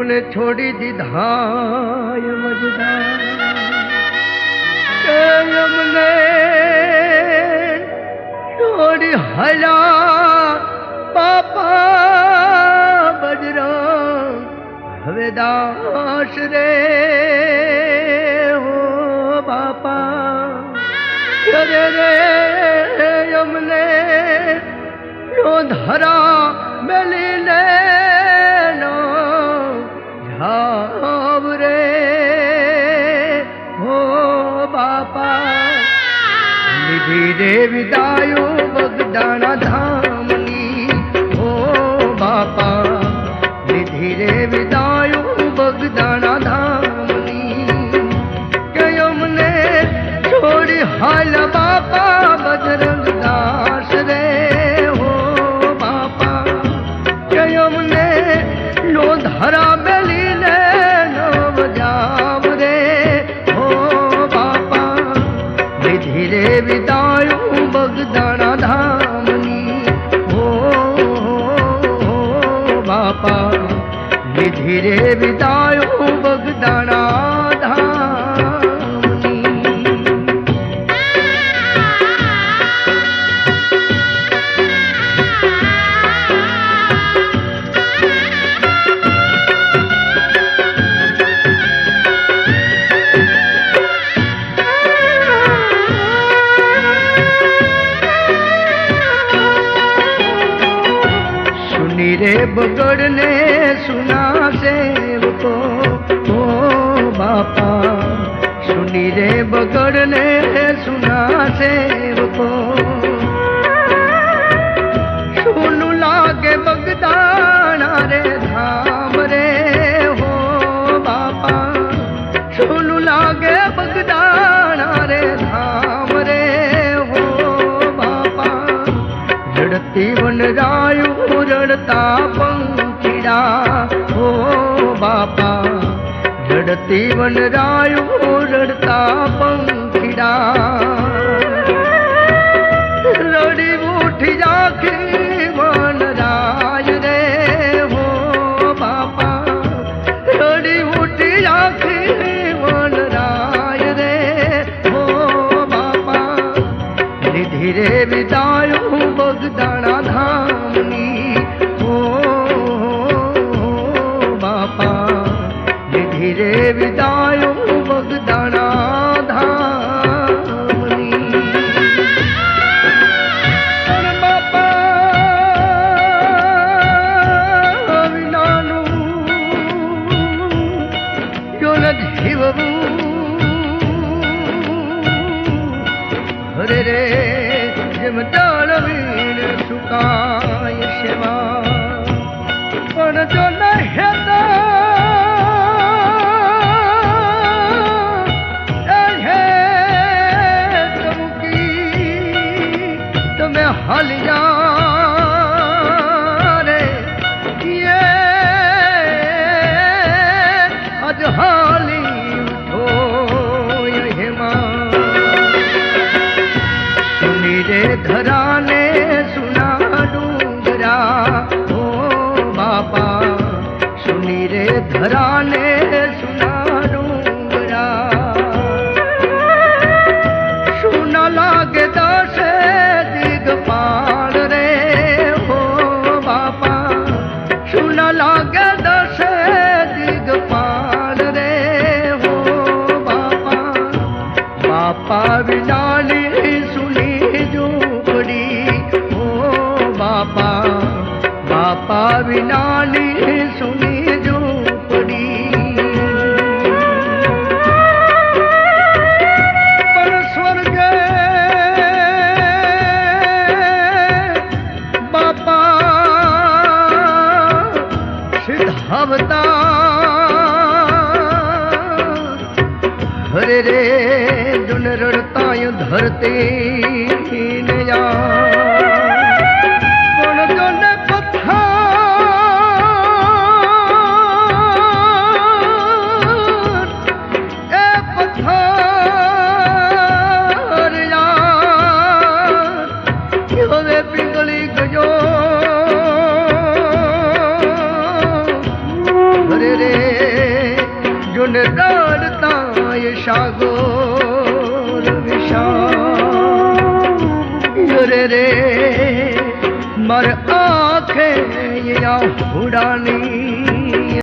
અમને છોડી દીધા મજદાર કે અમને છોડી હયા પાપા બજરંગ હવે દાસ રે હો બાપા રે અમને ધરા મેલીને બગદાણા ધામની હો બાપા વિધિ રે વિદાયું બગદાણા ધામની કે અમને છોડી હાલ બાપા બજરંગ વિદાયો બગદાણા ધામની सुनी रे बगड़ने सुना સેવકો ઓ બાપા, સુની રે બગડને સુના સેવકો. સુનું લાગે બગદાણા રે, ધામ રે. હો બાપા, સુનું લાગે બગદાણા રે, ધામ રે. હો બાપા રડતી વનરાયું રડતા પંખીડા. બાપા રડતી વનરાયું રડતા પંખીડા. રડી ઉઠી જાખી વનરાય રે હો બાપા, રડી ઉઠી જાખી વનરાય રે હો બાપા. લીધી રે વિદાયો બગદાણા ધામની ઓ રે વિદાયો બગદાણા ધામની બાપા વિનાનું જો નથી હરે રે જેમ તાળવીને સુકાય રે ધરાને સુના ડુંગરા ઓ બાપા સુની રે ધરાને વિનાલી સુની ઝૂંપડી. પણ સ્વર્ગે બાપા સિદ્ધાવતા. હરે રે જુન રડતાય ધરતી ને યા રડતાય સાગોર વિશાળ. રે રે મર આંખે હુડાની